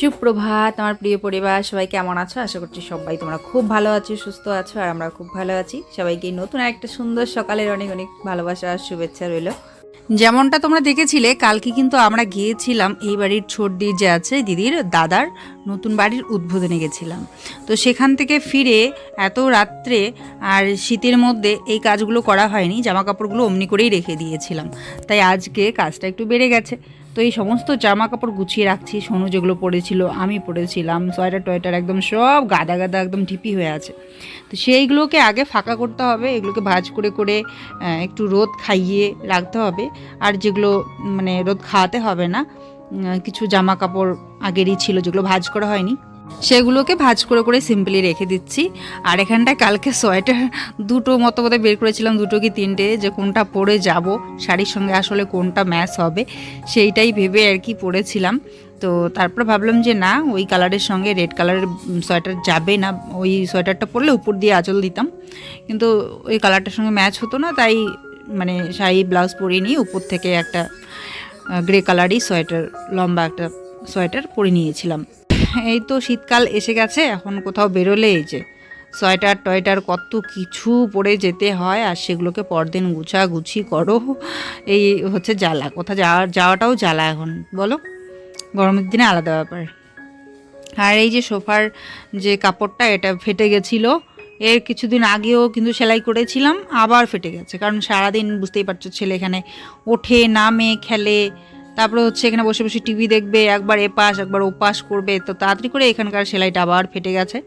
সুপ্রভাত, আমার প্রিয় পরিবার, সবাই কেমন আছো? আশা করছি সবাই তোমরা খুব ভালো আছো, সুস্থ আছো, আর আমরা খুব ভালো আছি। সবাইকে নতুন একটা সুন্দর সকালের অনেক অনেক ভালোবাসা আর শুভেচ্ছা রইল। যেমনটা তোমরা দেখেছিলে, কালকে কিন্তু আমরা গিয়েছিলাম এই বাড়ির ছোট দি যে আছে, দিদির দাদার নতুন বাড়ির উদ্বোধনে গেছিলাম। তো সেখান থেকে ফিরে এত রাত্রে আর শীতের মধ্যে এই কাজগুলো করা হয়নি জামা কাপড়গুলো অমনি করেই রেখে দিয়েছিলাম। তাই আজকে কাজটা একটু বেড়ে গেছে। তো এই সমস্ত জামা কাপড় গুছিয়ে রাখছি, সোনু যেগুলো পরেছিল, আমি পরেছিলাম। সোয়েটার টয়েটার একদম সব গাদা গাদা একদম ঢিপি হয়ে আছে। তো সেইগুলোকে আগে ফাঁকা করতে হবে, এগুলোকে ভাজ করে করে একটু রোদ খাইয়ে রাখতে হবে। আর যেগুলো মানে রোদ খাওয়াতে হবে না কিছু জামা কাপড় আগেরই ছিল, যেগুলো ভাজ করা হয়নি। সেগুলোকে ভাজ করে করে সিম্পলি রেখে দিচ্ছি। আর এখানটায় কালকে সোয়েটার দুটো মতো বোধহয় বের করেছিলাম, দুটো কি তিনটে, যে কোনটা পরে যাব, শাড়ির সঙ্গে আসলে কোনটা ম্যাচ হবে, সেইটাই ভেবে আর কি পরেছিলাম। তো তারপর ভাবলাম যে না, ওই কালারের সঙ্গে রেড কালারের সোয়েটার যাবে না, ওই সোয়েটারটা পরলে উপর দিয়ে আঁচল দিতাম। কিন্তু ওই কালারটার সঙ্গে ম্যাচ হতো না, তাই মানে শাড়ি ব্লাউজ পরিয়ে নিয়ে উপর থেকে একটা গ্রে কালারই সোয়েটার লম্বা একটা সোয়েটার পরে নিয়েছিলাম। এই তো শীতকাল এসে গেছে, এখন কোথাও বেরোলে এই যে সোয়েটার টয়েটার কত কিছু পরে যেতে হয়, আর সেগুলোকে পরদিন গুছা গুছি করো। এই হচ্ছে জ্বালা, কোথাও যাওয়া, যাওয়াটাও জ্বালা এখন, বলো? গরমের দিনে আলাদা ব্যাপার। আর এই যে সোফার যে কাপড়টা, এটা ফেটে গেছিল, এর কিছুদিন আগেও কিন্তু সেলাই করেছিলাম, আবার ফেটে গেছে, কারণ সারাদিন বুঝতেই পারছ ছেলে এখানে ওঠে, নামে, খেলে তারপরে হচ্ছে এখানে বসে বসে টিভি দেখবে, একবার এপাশ, একবার ওপাশ করবে, তো তাড়াতাড়ি করে এখানকার সেলাইটা আবার ফেটে গেছে।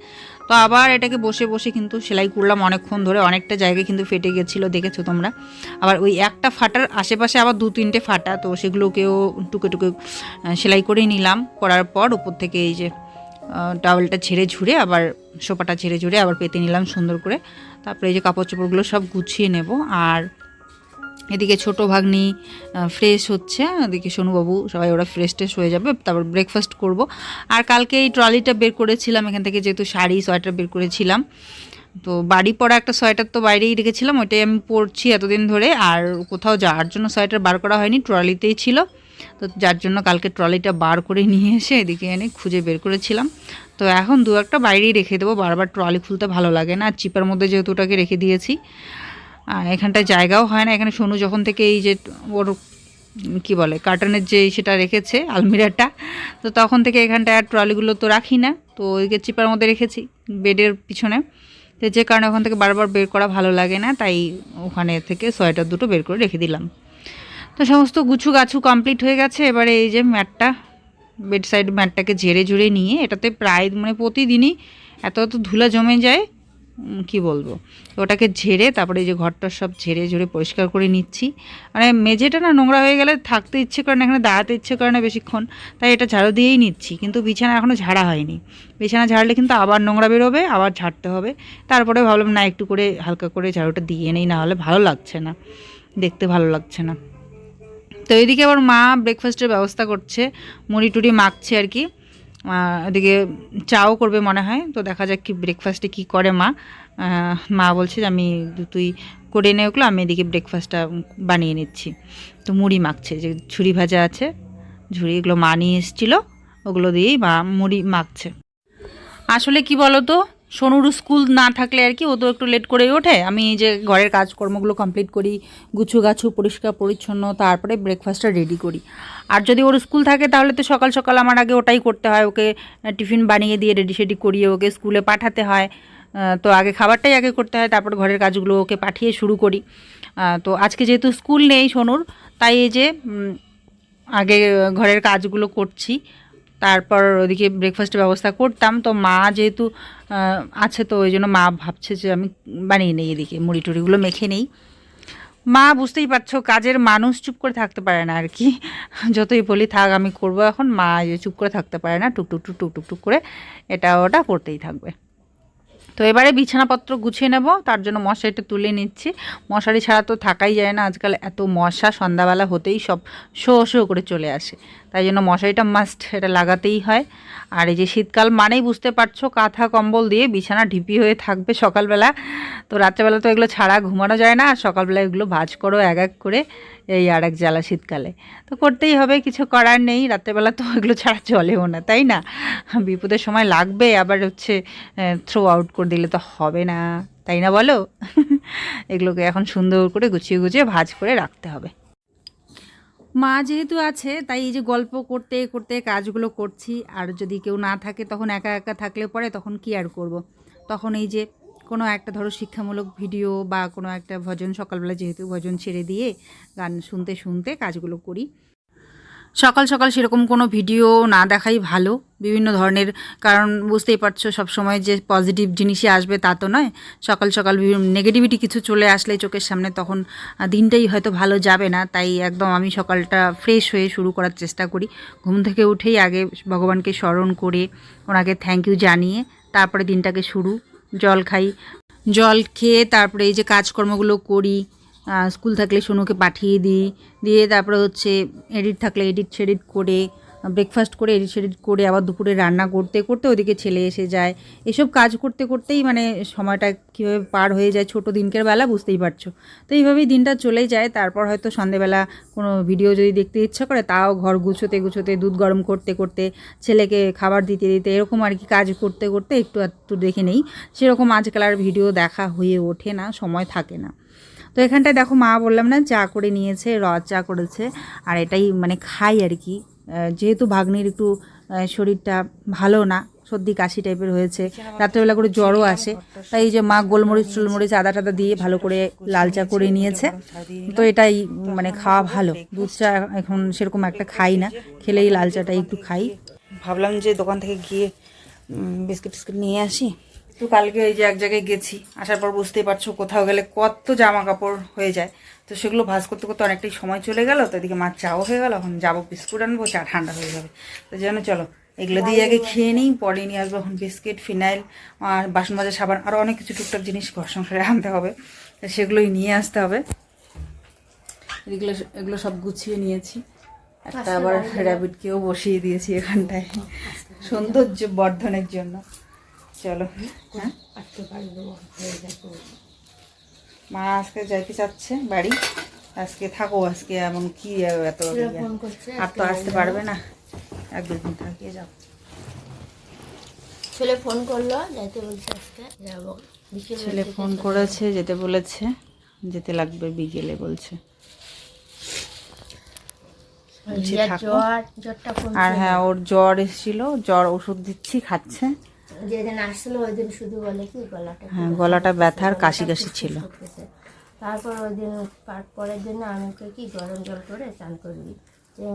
তো আবার এটাকে বসে বসে কিন্তু সেলাই করলাম অনেকক্ষণ ধরে, অনেকটা জায়গায় কিন্তু ফেটে গেছিল, দেখেছ তোমরা? আবার ওই একটা ফাটার আশেপাশে আবার দু তিনটে ফাটা, তো সেগুলোকেও টুকে টুকে সেলাই করে নিলাম। করার পর উপর থেকে এই যে টাওয়েলটা ছেড়ে ঝুড়ে আবার সোপাটা ছেড়ে ঝুড়ে আবার পেতে নিলাম সুন্দর করে। তারপরে এই যে কাপড় চোপড়গুলো সব গুছিয়ে নেব। আর এদিকে ছোট ভাগ্নি ফ্রেশ হচ্ছে। এদিকে সোনুবাবু সবাই ওরা ফ্রেশ ট্রেশ হয়ে যাবে, তারপর ব্রেকফাস্ট করব। আর কালকে এই ট্রলিটা বের করেছিলাম, এখান থেকে যেহেতু শাড়ি, সোয়েটার বের করেছিলাম। তো বাড়ি পরা একটা সোয়েটার তো বাইরেই রেখেছিলাম, ওইটাই আমি পরছি এতদিন ধরে। আর কোথাও যাওয়ার জন্য সোয়েটার বার করা হয়নি ট্রলিতেই ছিল। তো যার জন্য কালকে ট্রলিটা বার করে নিয়ে এসে এদিকে এনে খুঁজে বের করেছিলাম। তো এখন দু একটা বাইরেই রেখে দেবো, বারবার ট্রলি খুলতে ভালো লাগে না। আর চিপার মধ্যে যেহেতু ওটাকে রেখে দিয়েছি এখানটায় জায়গাও হয় না। এখানে সোনু যখন থেকে এই যে ওর, কি বলে কার্টনের যে সেটা রেখেছে, আলমিরাটা, তো তখন থেকে এখানটায় আর ট্রলিগুলো তো রাখি না। তো ওইকে চিপার মধ্যে রেখেছি বেডের পিছনে। তো যে কারণে ওখান থেকে বারবার বের করা ভালো লাগে না, তাই ওখানে থেকে সোয়েটার দুটো বের করে রেখে দিলাম। তো সমস্ত গুছু গাছু কমপ্লিট হয়ে গেছে। এবারে এই যে ম্যাটটা, বেড সাইড ম্যাটটাকে ঝেড়ে ঝুড়ে নিয়ে, এটাতে প্রায় মানে প্রতিদিনই এত এত ধুলা জমে যায় কি বলব? ওটাকে ঝেড়ে তারপরে এই যে ঘরটা সব ঝেড়ে ঝুড়ে পরিষ্কার করে নিচ্ছি। মানে মেঝেটা না নোংরা হয়ে গেলে থাকতে ইচ্ছে করে না, এখানে দাঁড়াতে ইচ্ছে করে না বেশিক্ষণ। তাই এটা ঝাড়ু দিয়েই নিচ্ছি, কিন্তু বিছানা এখনও ঝাড়া হয়নি। বিছানা ঝাড়লে কিন্তু আবার নোংরা বেরোবে, আবার ঝাড়তে হবে। তারপরে ভাবলাম না, একটু করে হালকা করে ঝাড়ুটা দিয়ে নেই না হলে ভালো লাগছে না, দেখতে ভালো লাগছে না। তো এদিকে আবার মা ব্রেকফাস্টের ব্যবস্থা করছে, মুড়ি টুড়ি মাখছে আর কি। এদিকে চাও করবে মনে হয়। তো দেখা যাক কি ব্রেকফাস্টে কি করে মা। মা বলছে যে আমি তুই করে নে ওগুলো, আমি এদিকে ব্রেকফাস্টটা বানিয়ে নিচ্ছি। তো মুড়ি মাখছে, যে ঝুড়ি ভাজা আছে, ঝুড়ি এগুলো মা নিয়ে এসেছিল, ওগুলো দিয়েই মা মুড়ি মাখছে। আসলে কি বলো তো সোনুর স্কুল না থাকলে আর কি, ও তো একটু লেট করেই ওঠে। আমি যে ঘরের কাজকর্মগুলো কমপ্লিট করি গুছু গাছু পরিষ্কার, পরিচ্ছন্ন, তারপরে ব্রেকফাস্টটা রেডি করি। আর যদি ওর স্কুল থাকে, তাহলে তো সকাল সকাল আমার আগে ওটাই করতে হয়। ওকে টিফিন বানিয়ে দিয়ে রেডি সেডি করিয়ে ওকে স্কুলে পাঠাতে হয়। তো আগে খাবারটাই আগে করতে হয়, তারপর ঘরের কাজগুলো ওকে পাঠিয়ে শুরু করি। তো আজকে যেহেতু স্কুল নেই সোনুর, তাই এই যে আগে ঘরের কাজগুলো করছি। তারপর ওদিকে ব্রেকফাস্টের ব্যবস্থা করতাম। তো মা যেহেতু আছে তো ওই জন্য মা ভাবছে যে আমি বানিয়ে নেই এদিকে, মুড়ি টুড়িগুলো মেখে নেই। মা বুঝতেই পারছ, কাজের মানুষ চুপ করে থাকতে পারে না আর কি। যতই বলি থাক, আমি করব এখন। মা চুপ করে থাকতে পারে না টুকটুক টুক টুক টুক টুক করে এটা ওটা করতেই থাকবে। তো এবারে বিছানাপত্র গুছিয়ে নেব, তার জন্য মশারিটা তুলে নিচ্ছি। মশারি ছাড়া তো থাকাই যায় না, আজকাল এত মশা, সন্ধ্যাবেলা হতেই সব শো শো করে চলে আসে। তাই জন্য মশারিটা মাস্ট এটা লাগাতেই হয়। আর এই যে শীতকাল মানেই বুঝতে পারছ, কাঁথা কম্বল দিয়ে বিছানা ঢিপি হয়ে থাকবে সকালবেলা। তো রাত্রেবেলা তো এগুলো ছাড়া ঘুমানো যায় না, আর সকালবেলা এগুলো ভাজ করো এক এক করে। এই আর এক জ্বালা শীতকালে। তো করতেই হবে, কিছু করার নেই। রাত্রেবেলা তো এগুলো ছাড়া চলেও না, তাই না? বিপদের সময় লাগবে, আবার হচ্ছে থ্রো আউট করে দিলে তো হবে না, তাই না বলো? এগুলোকে এখন সুন্দর করে গুছিয়ে গুছিয়ে ভাজ করে রাখতে হবে। মা যেহেতু আছে, তাই এই যে গল্প করতে করতে কাজগুলো করছি। আর যদি কেউ না থাকে, তখন একা একা থাকলে পরে তখন কি আর করব। তখন এই যে কোনো একটা ধরো শিক্ষামূলক ভিডিও বা কোনো একটা ভজন, সকালবেলা যেহেতু ভজন ছেড়ে দিয়ে গান শুনতে শুনতে কাজগুলো করি। সকাল সকাল সেরকম কোনো ভিডিও না দেখাই ভালো। বিভিন্ন ধরনের, কারণ বুঝতেই পারছ সবসময় যে পজিটিভ জিনিসই আসবে তা তো নয়। সকাল সকাল বিভিন্ন নেগেটিভিটি কিছু চলে আসলে চোখের সামনে তখন দিনটাই হয়তো ভালো যাবে না। তাই একদম আমি সকালটা ফ্রেশ হয়ে শুরু করার চেষ্টা করি। ঘুম থেকে উঠেই আগে ভগবানকে স্মরণ করে ওনাকে থ্যাংক ইউ জানিয়ে তারপরে দিনটাকে শুরু জল খাই। জল খেয়ে তারপরে এই যে কাজকর্মগুলো করি স্কুল থাকলে সোনুকে পাঠিয়ে দিই, দিয়ে তারপরে হচ্ছে এডিট থাকলে এডিট সেডিট করে ব্রেকফাস্ট করে এডিট শেডিট করে আবার দুপুরে রান্না করতে করতে ওদিকে ছেলে এসে যায়। এসব কাজ করতে, করতেই মানে সময়টা কীভাবে পার হয়ে যায় ছোট দিনকের বেলা বুঝতেই পারছ। তো এইভাবেই দিনটা চলেই যায়। তারপর হয়তো সন্ধেবেলা কোনো ভিডিও যদি দেখতে ইচ্ছা করে, তাও ঘর গুছোতে গুছোতে, দুধ গরম করতে করতে ছেলেকে খাবার দিতে দিতে এরকম আর কি কাজ করতে করতে একটু একটু দেখে নেই। সেরকম আজকাল আর ভিডিও দেখা হয়ে ওঠে না, সময় থাকে না। তো এখানটায় দেখো মা বললাম না, চা করে নিয়েছে, র চা করেছে। আর এটাই মানে খাই আর কি। যেহেতু ভাগ্নির একটু শরীরটা ভালো না, সর্দি কাশি টাইপের হয়েছে, রাত্রেবেলা করে জ্বরও আসে, তাই এই যে মা গোলমরিচ টুলমরিচ আদা টাদা দিয়ে ভালো করে লাল চা করে নিয়েছে, তো এটাই মানে খাওয়া ভালো, দুধ চা এখন সেরকম একটা খাই না, খেলেই লাল চাটাই একটু খাই। ভাবলাম যে দোকান থেকে গিয়ে বিস্কিট টিস্কিট নিয়ে আসি। তো কালকে এই যে এক জায়গায় গেছি আসার পর বুঝতেই পারছ কোথাও গেলে কত জামা কাপড় হয়ে যায়। তো সেগুলো ভাজ করতে করতে অনেকটাই সময় চলে গেল তো এদিকে মাছ চাও হয়ে গেল এখন যাব বিস্কুট আনব চা ঠান্ডা হয়ে যাবে। তো যেন চলো এগুলো দিয়ে আগে খেয়ে নিই পরে নিয়ে আসব এখন বিস্কিট ফিনাইল আর বাসন মাজা সাবান আরও অনেক কিছু টুকটাক জিনিস ঘর সংসারে আনতে হবে তো সেগুলোই নিয়ে আসতে হবে। এগুলো এগুলো সব গুছিয়ে নিয়েছি। একটা আবার র্যাবিটকেও বসিয়ে দিয়েছি এখানটায়। সৌন্দর্য বর্ধনের জন্য। চলো হ্যাঁ? মা আজকে যাইতে চাচ্ছে বাড়ি। আজকে থাকো আজকে এমন কি এত আর তো আসতে পারবে না। এক দুদিন থাকিয়ে যাও। ছেলে ফোন করল যাইতে বলছে আজকে। যাব। ছেলে ফোন করেছে যেতে বলেছে। যেতে লাগবে বিকেলে বলছে। আর হ্যাঁ ওর জ্বর এসেছিল জ্বর ওষুধ দিচ্ছি খাচ্ছে। যেদিন আসছিল ওই দিন শুধু বলে কি গলাটা হ্যাঁ গলাটা ব্যথার কাশি কাশি ছিল। তারপর ওই দিন পরের দিন আমি কি গরম জল করে চান করবি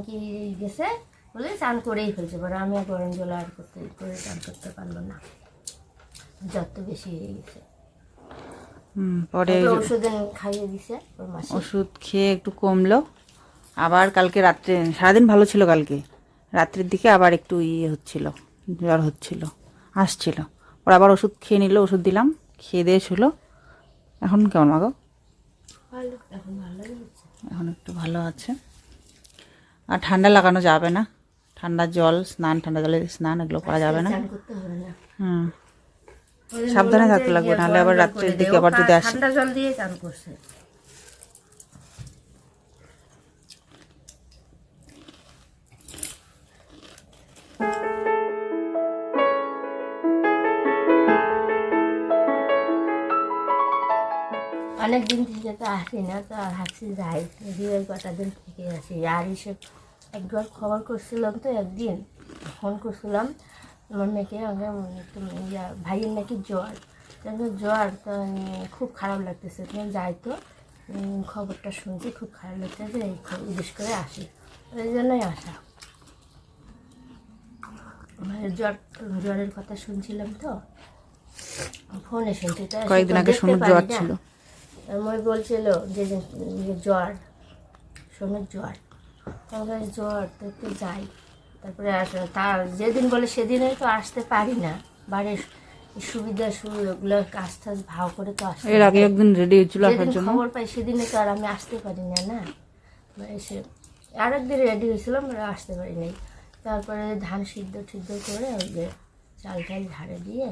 কি গেছে বলে চান করেই ফেলছে পরে আমি গরম জল আর করতে করে চান করতে পারল না। জ্বর তো বেশি হয়ে গেছে। পরে ওষুধ খাইয়ে দিছে ওষুধ খেয়ে একটু কমলো। আবার কালকে রাত্রে সারাদিন ভালো ছিল কালকে। রাত্রের দিকে আবার একটু ইয়ে হচ্ছিল জ্বর হচ্ছিল। আসছিল। ওর আবার ওষুধ খেয়ে নিল ওষুধ দিলাম খেয়ে দিয়ে ছিল এখন কেমন মাগো? এখন একটু ভালো আছে। আর ঠান্ডা লাগানো যাবে না। ঠান্ডা জল স্নান ঠান্ডা জলে স্নান এগুলো করা যাবে না। হুম। সাবধানে থাকতে লাগবে, নাহলে আবার রাত্রের দিকে আবার যদি আসে। ঠান্ডা জল দিয়ে চান করছে। অনেক দিন থেকে তো আসি না তো আর হাসি যাই দিয়ে কটা দিন থেকে আসি আর এসে একবার খবর করছিলাম তো। একদিন ফোন করছিলাম আমার মেয়েকে আমাকে ইয়া ভাইয়ের নাকি জ্বর জ্বর তো খুব খারাপ লাগতেছে তুমি যাই তো খবরটা শুনছি খুব খারাপ লাগতেছে বিশেষ করে আসি ওই জন্যই আসা মানে জ্বর জ্বরের কথা শুনছিলাম তো ফোনে শুনছি কয়েকদিন আগে পারি জ্বর ছিল। আমি বলছিল যে জ্বর সোনুর জ্বর। তারপরে জ্বর তো একটু যাই। তারপরে তার যেদিন বলে সেদিনে তো আসতে পারি না। বাড়ির সুবিধা সুবিধাগুলো কাজ টাজ ভাও করে তো আসতে এর আগে একদিন রেডি হয়েছিল আসার জন্য। খবর পাই সেদিনে তো আর আমি আসতে পারি না না? এসে আরেকদিন রেডি হয়েছিলাম আর আসতে পারি নাই। তারপরে ধান সিদ্ধ ঠিদ্ধ করে ওই যে চাল টাল ঝাড়ে দিয়ে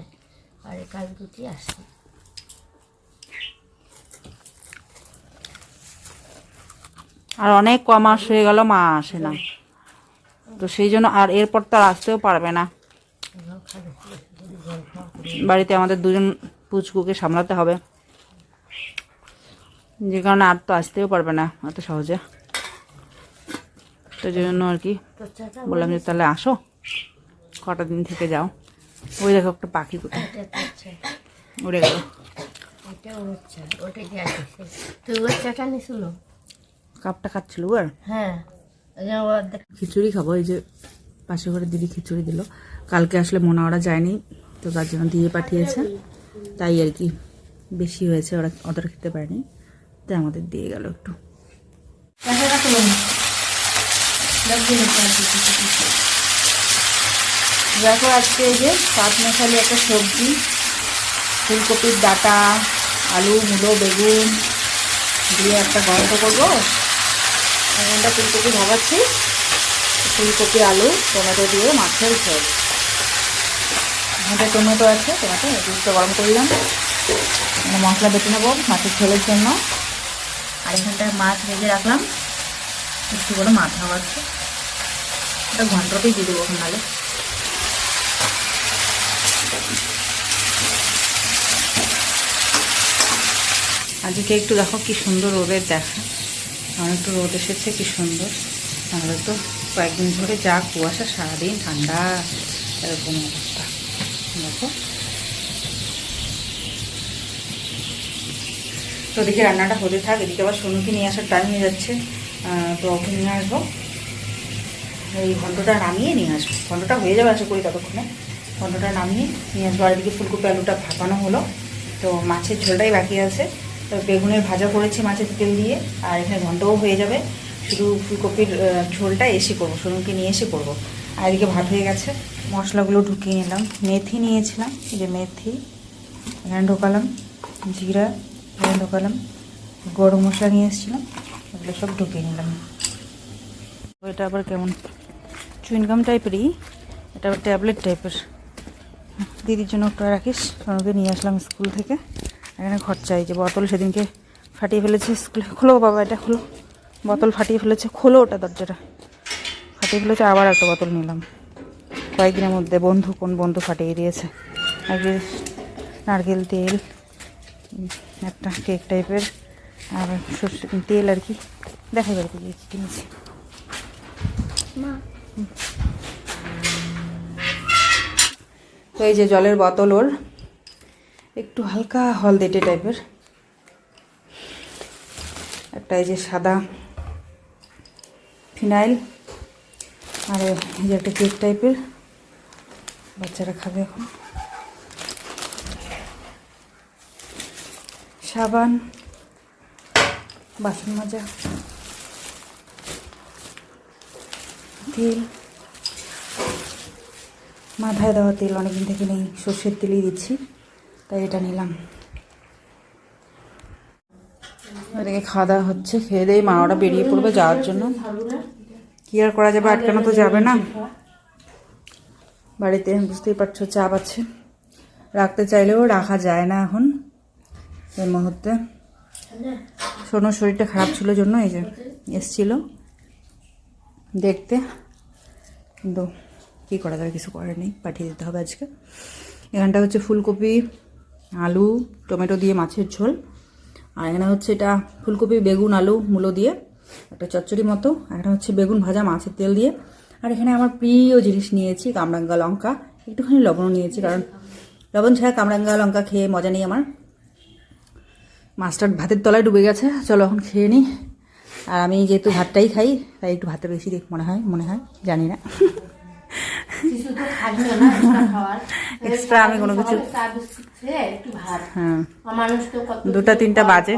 আর কাজ গুটিয়ে আসছি আর অনেক ক মাস হয়ে গেল মা আসে না। তো সেই জন্য আর এরপর তো আর আসতেও পারবে না। বাড়িতে আমাদের দুজন পুচকুকে সামলাতে হবে। যে কারণে আর তো আসতেও পারবে না এত সহজে। তো জন্য আর কি বললাম যে তাহলে আসো কটা দিন থেকে যাও। ওই দেখো একটা পাখি কোথায়। উড়ে গেল। এটা ওর ওটা তুই ওর চাটা নিছিল কাপটা খাচ্ছিল আর হ্যাঁ খিচুড়ি খাব এই যে পাশে ঘরে দিদি খিচুড়ি দিল। কালকে আসলে মনে ওরা যায়নি তো তার জন্য দিয়ে পাঠিয়েছে। তাই আর কি বেশি হয়েছে ওরা অতটা খেতে পারেনি। তাই আমাদের দিয়ে গেল একটু। দেখো আজকে এই যে পাঁচ মশালি একটা সবজি ফুলকপির ডাটা আলু মুলো বেগুন দিয়ে একটা গন্ধ করব। এখানটা ফুলকপি ভাবাচ্ছি। ফুলকপি, আলু, টমেটো দিয়ে মাছের ঝোল। এখানটা টমেটো আছে, টমেটো দুধটা গরম করলাম মশলা বেটে নেব মাছের ঝোলের জন্য। আর এখানটায় মাছ ভেজে রাখলাম। একটু করে মাছ খাওয়াচ্ছে এটা ঘন্টাতেই দিয়ে দেবো ওখানে। আজকে একটু দেখো কি সুন্দর রোদের দেখা। একটু রোদ এসেছে কি সুন্দর। নাহলে তো কয়েকদিন ধরে যা কুয়াশা, সারাদিন ঠান্ডা, এরকম অবস্থা। দেখো। তো দেখি রান্নাটা হতে থাক, এদিকে আবার সোনুকে নিয়ে আসার টাইম হয়ে যাচ্ছে। তো ওকে নিয়ে আসব। এই ঘন্টটা নামিয়ে নিয়ে আসব। ঘন্টটা হয়ে যাবে আশা করি ততক্ষণে। ঘন্টটা নামিয়ে নিয়ে আসব। আর এদিকে ফুলকপি আলুটা ভাপানো হলো। তো মাছের ঝোলটাই বাকি আছে। বেগুনের ভাজা করেছি মাছের তেল দিয়ে, আর এখানে ঘন্টও হয়ে যাবে। শুধু ফুলকপির ঝোলটা এসে করব, সোনুকে নিয়ে এসে করব। আর এদিকে ভাত হয়ে গেছে। মশলাগুলো ঢুকিয়ে নিলাম। মেথি নিয়েছিলাম, এই যে মেথি, এখানে ঢোকালাম। জিরা, এখানে ঢোকালাম। গরম মশলা নিয়ে এসেছিলাম, এগুলো সব ঢুকিয়ে নিলাম। এটা আবার কেমন? চুইনগাম টাইপেরই এটা আবার ট্যাবলেট টাইপের দিদির জন্য একটা রাখিস, সোনুকে নিয়ে আসলাম স্কুল থেকে। এখানে খরচা এই যে বোতল সেদিনকে ফাটিয়ে ফেলেছে স্কুলে। খোলো বাবা এটা খোলো। বোতল ফাটিয়ে ফেলেছে খোলো ওটা দরজাটা। ফাটিয়ে ফেলেছে আবার একটা বোতল নিলাম। কয়েকদিনের মধ্যে বন্ধু কোন বন্ধু ফাটিয়ে দিয়েছে? আগে নারকেল তেল একটা কেক টাইপের আর সর্ষে তেল আর কি। দেখাই বাড়িতে গিয়ে কী কিনেছি। তো এই যে জলের বোতল ওর। একটু হালকা হলদেটে টাইপের। একটা এই যে সাদা ফিনাইল, আর এই যে একটা কেক টাইপের। বাচ্চারা খাবে এখন। সাবান, বাসন মাজা, তেল। মাথায় দেওয়া তেল, অনেকদিন থেকে নেই, সর্ষের তেলই দিচ্ছি। তাই এটা নিলাম। এদিকে খাওয়া দাওয়া হচ্ছে, খেয়ে দিয়ে মা ওরা বেরিয়ে পড়বে যাওয়ার জন্য। কি আর করা যাবে, আটকানো তো যাবে না। বাড়িতে, বুঝতেই পারছ, চাপ আছে। রাখতে চাইলেও রাখা যায় না এখন, এই মুহূর্তে। সোনোর শরীরটা খারাপ ছিল জন্য এই যে এসছিল। দেখতে। কিন্তু কী করা যাবে, কিছু করার নেই, পাঠিয়ে দিতে হবে আজকে। এখানটা হচ্ছে ফুলকপি আলু, টমেটো দিয়ে মাছের ঝোল। আর এখানে হচ্ছে এটা ফুলকপি, বেগুন, আলু, মূলো দিয়ে একটা চচ্চড়ি মতো। এটা হচ্ছে বেগুন ভাজা, মাছের তেল দিয়ে। আর এখানে আমার প্রিয় জিনিস নিয়েছি কামরাঙ্গা লঙ্কা। একটুখানি লবণও নিয়েছি কারণ লবণ ছাড়া কামরাঙ্গা লঙ্কা খেয়ে মজা নেই আমার। মাছটা ভাতের তলায় ডুবে গেছে। চলো এখন খেয়ে নিই আর আমি যেহেতু ভাতটাই খাই, তাই একটু ভাতের বেশি মনে হয় মনে হয়, জানি না। এক্সট্রা আমি কোনো কিছু হ্যাঁ। দুটা তিনটা বাজে।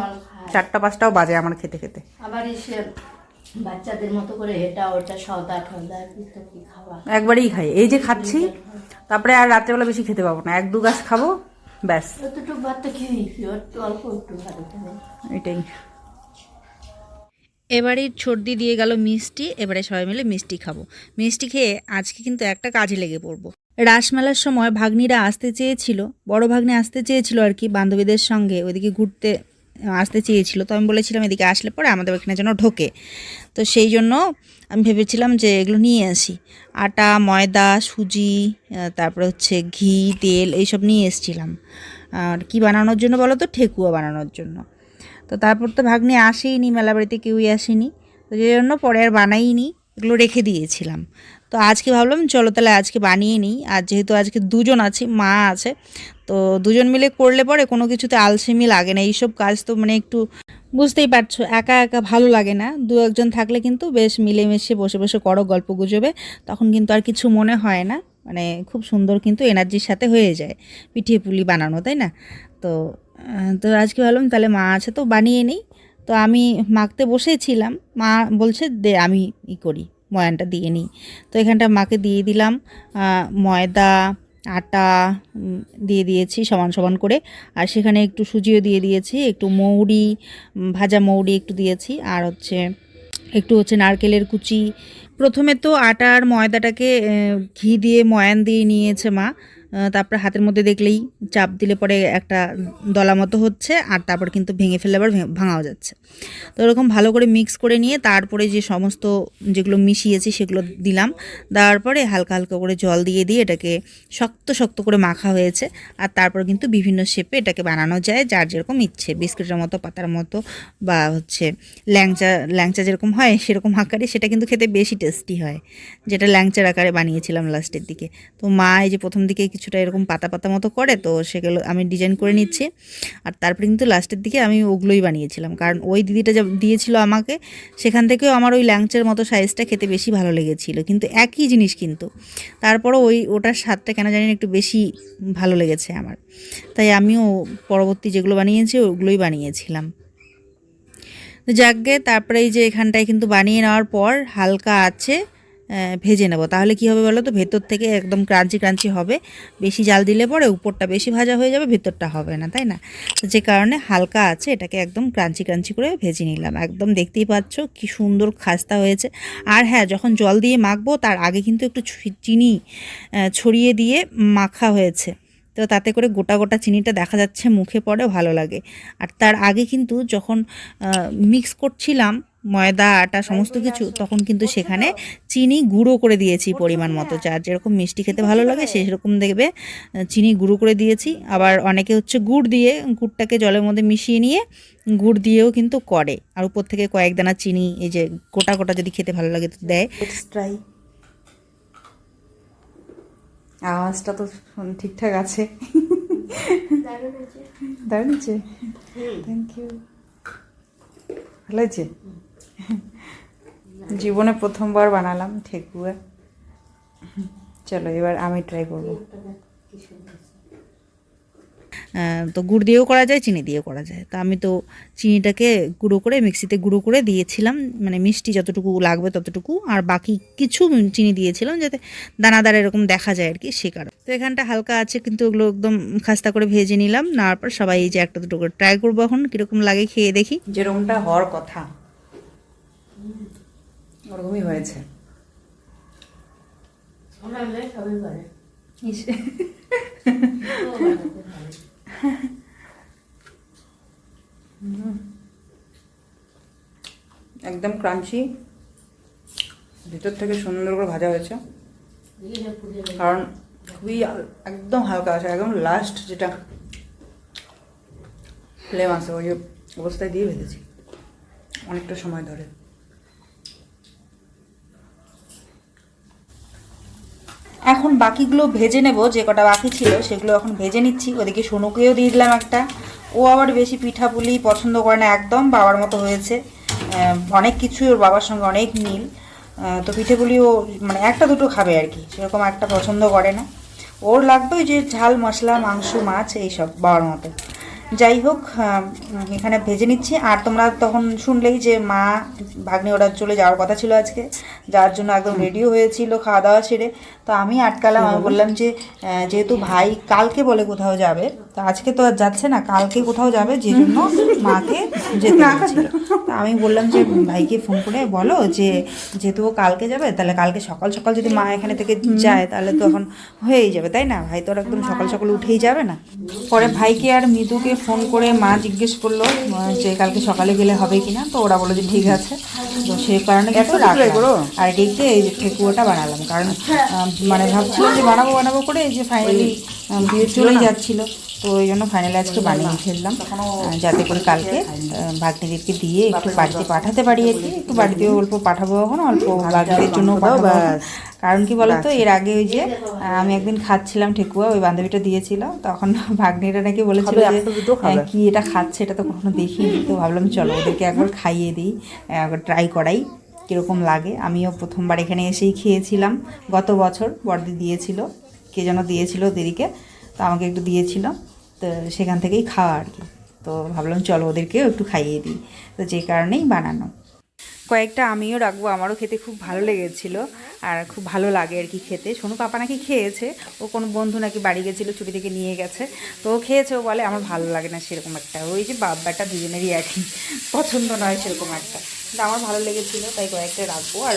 চারটা পাঁচটাও বাজে আমার খেতে খেতে। আবার এসে বাচ্চাদের মতো করে এটা ওটা সদা ঠদা খাওয়া? একবারেই খাই। এই যে খাচ্ছি তারপরে আর রাত্রেবেলা বেশি খেতে পাবো না। এক দু গাছ খাব ব্যাস। অতটুকু ভাত তো অল্প একটু ভাত এটাই। এবারে সর্দি দিয়ে গেল মিষ্টি, এবারে সবাই মিলে মিষ্টি খাব। মিষ্টি খেয়ে আজকে কিন্তু একটা কাজে লেগে পড়ব। রাসমেলার সময় ভাগ্নিরা আসতে চেয়েছিল, বড় ভাগ্নে আসতে চেয়েছিল আর কি, বান্ধবীদের সঙ্গে ওইদিকে ঘুরতে আসতে চেয়েছিল। তো আমি বলেছিলাম এদিকে আসলে পরে আমাদের এখানে যেন ঢোকে। তো সেই জন্য আমি ভেবেছিলাম যে এগুলো নিয়ে আসি। আটা, ময়দা, সুজি তারপরে হচ্ছে ঘি, তেল, এইসব নিয়ে এসেছিলাম। আর কি বানানোর জন্য বলো তো? ঠেকুয়া বানানোর জন্য। তো তারপর তো ভাগ্নে আসেইনি মেলা বাড়িতে কেউই আসেনি। তো যে জন্য পরে আর বানাইনি, এগুলো রেখে দিয়েছিলাম। তো আজকে ভাবলাম, চলো তাহলে আজকে বানিয়ে নিই। আর যেহেতু আজকে দুজন আছি, মা আছে, তো দুজন মিলে করলে পরে কোনো কিছুতে আলসেমি লাগে না। এইসব কাজ তো মানে একটু বুঝতেই পারছ, একা একা ভালো লাগে না। দু একজন থাকলে কিন্তু বেশ মিলেমিশে বসে বসে করো গল্প গুজবে, তখন কিন্তু আর কিছু মনে হয় না। মানে খুব সুন্দর কিন্তু এনার্জির সাথে হয়ে যায় পিঠে পুলি বানানো, তাই না? তো তো আজকে ভাবলাম তাহলে মা আছে তো বানিয়ে নিই। তো আমি মাখতে বসেছিলাম। মা বলছে, দে, আমি ই করি, ময়ানটা দিয়ে নিই। তো এখানটা মাকে দিয়ে দিলাম। ময়দা, আটা দিয়ে দিয়েছি সমান সমান করে। আর সেখানে একটু সুজিও দিয়ে দিয়েছি, একটু মৌরি ভাজা মৌরি একটু দিয়েছি। আর হচ্ছে, একটু হচ্ছে নারকেলের কুচি। প্রথমে তো আটা আর ময়দাটাকে ঘি দিয়ে ময়ান দিয়ে নিয়েছে মা। তারপর হাতের মধ্যে দেখলেই চাপ দিলে পরে একটা দলা মতো হচ্ছে, আর তারপর কিন্তু ভেঙে ফেলে আবার ভাঙাও যাচ্ছে। তো এরকম ভালো করে মিক্স করে নিয়ে তারপরে যে সমস্ত যেগুলো মিশিয়েছি সেগুলো দিলাম। দেওয়ার পরে হালকা হালকা করে জল দিয়ে দিয়ে এটাকে শক্ত শক্ত করে মাখা হয়েছে, আর তারপর কিন্তু বিভিন্ন শেপে এটাকে বানানো যায়, যার যেরকম ইচ্ছে। বিস্কুটের মতো, পাতার মতো, বা হচ্ছে ল্যাংচা ল্যাংচা যেরকম হয় সেরকম আকারে সেটা কিন্তু খেতে বেশি টেস্টি হয়, যেটা ল্যাংচার আকারে বানিয়েছিলাম লাস্টের দিকে। তো মা এই যে প্রথম দিকে কিছুটা এরকম পাতা পাতা মতো করে, তো সেগুলো আমি ডিজাইন করে নিচ্ছি। আর তারপরে কিন্তু লাস্টের দিকে আমি ওগুলোই বানিয়েছিলাম। কারণ ওই দিদিটা যা দিয়েছিল আমাকে, সেখান থেকেও আমার ওই ল্যাংচার মতো সাইজটা খেতে বেশি ভালো লেগেছিল। কিন্তু একই জিনিস কিন্তু, তারপরও ওই ওটার স্বাদটা কেন জানি একটু বেশি ভালো লেগেছে আমার। তাই আমিও পরবর্তী যেগুলো বানিয়েছি, ওগুলোই বানিয়েছিলাম। যাকগে তারপরে এই যে এখানটায় কিন্তু বানিয়ে নেওয়ার পর হালকা আছে ভেজে নেব। তাহলে কি হবে বলো তো? ভেতর থেকে একদম ক্রাঞ্চি ক্রাঞ্চি হবে। বেশি জাল দিলে পরে উপরটা বেশি ভাজা হয়ে যাবে, ভেতরটা হবে না, তাই না? তো যে কারণে হালকা আছে, এটাকে একদম ক্রাঞ্চি ক্রাঞ্চি করে ভেজে নিলাম। একদম দেখতেই পাচ্ছ কি সুন্দর খাস্তা হয়েছে। আর হ্যাঁ যখন জল দিয়ে মাখবো, তার আগে কিন্তু একটু চিনি ছড়িয়ে দিয়ে মাখা হয়েছে। তো তাতে করে গোটা গোটা চিনিটা দেখা যাচ্ছে মুখে পড়ে, ভালো লাগে। আর তার আগে কিন্তু যখন মিক্স করছিলাম ময়দা আটা সমস্ত কিছু তখন কিন্তু সেখানে চিনি গুঁড়ো করে দিয়েছি পরিমাণ মতো। যার যেরকম মিষ্টি খেতে ভালো লাগে সেই রকম দেখবে চিনি গুঁড়ো করে দিয়েছি। আবার অনেকে হচ্ছে গুড় দিয়ে গুড়টাকে জলের মধ্যে মিশিয়ে নিয়ে গুড় দিয়েও কিন্তু করে। আর উপর থেকে কয়েক দানা চিনি এই যে গোটা গোটা যদি খেতে ভালো লাগে তো দেয়। আওয়াজটা তো শুন- ঠিকঠাক আছে। দারুণ হয়েছে। থ্যাংক ইউ ভালো হয়েছে? জীবনে প্রথমবার বানালাম ঠেকুয়া। চলো এবার আমি ট্রাই করব। তো গুড় দিয়েও করা যায় চিনি দিয়েও করা যায়। তো আমি তো চিনিটাকে গুঁড়ো করে মিক্সিতে গুঁড়ো করে দিয়েছিলাম মানে মিষ্টি যতটুকু লাগবে ততটুকু আর বাকি কিছু চিনি দিয়েছিলাম যাতে দানাদার এরকম দেখা যায় আর কি সে কারণে। তো এখানটা হালকা আছে কিন্তু ওগুলো একদম খাস্তা করে ভেজে নিলাম নেওয়ার পর সবাই এই যে একটা দুটো করে ট্রাই করব এখন কীরকম লাগে খেয়ে দেখি। যেরকমটা হওয়ার কথা। ওরকমই হয়েছে। একদম ক্রাঞ্চি। ভিতর থেকে সুন্দর করে ভাজা হয়েছে। কারণ খুবই একদম হালকা আছে একদম লাস্ট যেটা ফ্লেম আছে ওই অবস্থায় দিয়ে ভেজেছি। অনেকটা সময় ধরে। এখন বাকিগুলো ভেজে নেব, যে কটা বাকি ছিল সেগুলো এখন ভেজে নিচ্ছি। ওদিকে সোনুকেও দিয়ে দিলাম একটা। ও আবার বেশি পিঠাপুলি পছন্দ করে না, একদম বাবার মতো হয়েছে। অনেক কিছুই ওর বাবার সঙ্গে অনেক মিল। তো পিঠেপুলি ও মানে একটা দুটো খাবে আর কি, সেরকম একটা পছন্দ করে না। ওর লাগবে ওই যে ঝাল, মশলা, মাংস, মাছ, এইসব বাবার মতো। যাই হোক এখানে ভেজে নিচ্ছি। আর তোমরা তখন শুনলেই যে মা ভাগ্নে ওরা চলে যাওয়ার কথা ছিল আজকে যার জন্য একদম রেডিও হয়েছিল খাওয়া দাওয়া ছেড়ে। তো আমি আটকালাম আমি বললাম যে যেহেতু ভাই কালকে বলে কোথাও যাবে তো আজকে তো আর যাচ্ছে না কালকে কোথাও যাবে যে জন্য মাকে যেতে। তা আমি বললাম যে ভাইকে ফোন করে বলো যে যেহেতু ও কালকে যাবে তাহলে কালকে সকাল সকাল যদি মা এখানে থেকে যায় তাহলে তো এখন হয়েই যাবে তাই না? ভাই তো আর একদম সকাল সকাল উঠেই যাবে না। পরে ভাইকে আর মৃদুকে ফোন করে মা জিজ্ঞেস করল যে কালকে সকালে গেলে হবে কিনা তো ওরা বলল যে ঠিক আছে। তো সেই কারণে কিন্তু রাখলাম। আর এদিকে এই যে ঠেকুয়াটা বানালাম কারণ মানে ভাবছিলাম যে বানাবো বানাবো করে এই যে ফাইনালি বিয়ে চলে যাচ্ছিল। তো ওই জন্য ফাইনালি আজকে বানিয়ে ফেললাম যাতে করে কালকে ভাগ্নিদেরকে দিয়ে একটু বাড়িতে পাঠাতে পারি একটু বাড়িতেও অল্প পাঠাবো এখন অল্প ভাগ্নিদের জন্য পাঠাবো। কারণ কি বলতো? এর আগে ওই যে আমি একদিন খাচ্ছিলাম ঠেকুয়া ওই বান্ধবীটা দিয়েছিল। তখন ভাগ্নিটা নাকি বলেছিল যে হ্যাঁ, কি এটা খাচ্ছে? এটা তো কখনো দেখিনি। তো ভাবলাম চলো ওদেরকে একবার খাইয়ে দিই একবার ট্রাই করাই কীরকম লাগে। আমিও প্রথমবার এখানে এসেই খেয়েছিলাম। গত বছর বর্দি দিয়েছিল কে যেন দিয়েছিল দেরিকে তো আমাকে একটু দিয়েছিল। তো সেখান থেকেই খাওয়া আর কি। তো ভাবলাম চলো ওদেরকেও একটু খাইয়ে দিই। তো যে কারণেই বানানো। কয়েকটা আমিও রাখব, আমারও খেতে খুব ভালো লেগেছিলো আর খুব ভালো লাগে আর কি খেতে। সোনু পাপা নাকি খেয়েছে, ও কোনো বন্ধু নাকি বাড়ি গেছিল, ছুটি থেকে নিয়ে গেছে, তো ও খেয়েছে, ও বলে আমার ভালো লাগে না সেরকম একটা। ওই যে বাব্বাটা দুজনেরই একই, পছন্দ নয় সেরকম একটা। কিন্তু আমার ভালো লেগেছিলো, তাই কয়েকটা রাখব। আর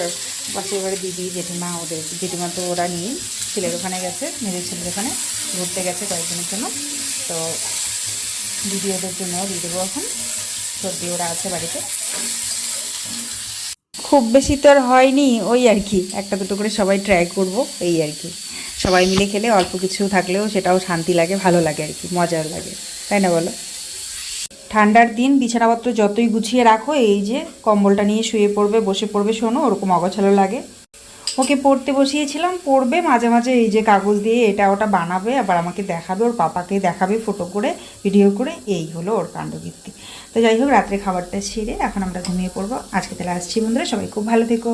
পাশের বাড়ি দিদি, জেঠিমা ওদের, জেঠিমা তো ওরা নিয়ে ছেলের ওখানে গেছে, মেয়েদের ছেলের ওখানে ঘুরতে গেছে কয়েকদিনের জন্য। তো দিদি ওদের জন্য দিয়ে দেবো এখন। সর্দি ওরা আছে বাড়িতে। খুব বেশি তো আর হয়নি, ওই আর কি। একটা দুটো করে সবাই ট্রাই করব, এই আর কি। সবাই মিলে খেলে অল্প কিছু থাকলেও সেটাও শান্তি লাগে, ভালো লাগে আর কি মজার লাগে। তাই না বলো? ঠান্ডার দিন বিছানাপত্র যতই গুছিয়ে রাখো, এই যে কম্বলটা নিয়ে শুয়ে পড়বে, বসে পড়বে, শোনো, ওরকম অগছালো লাগে। ওকে পড়তে বসিয়েছিলাম, পড়বে, মাঝে মাঝে এই যে কাগজ দিয়ে এটা ওটা বানাবে, আবার আমাকে দেখাবে, ওর পাপাকে দেখাবে ফটো করে ভিডিও করে, এই হলো ওর কাণ্ডকীর্তি। তো যাই হোক, রাত্রে খাবারটা সেরে এখন আমরা ঘুমিয়ে পড়ব। আজকে তাহলে আসছি বন্ধুরা, সবাই খুব ভালো থেকো।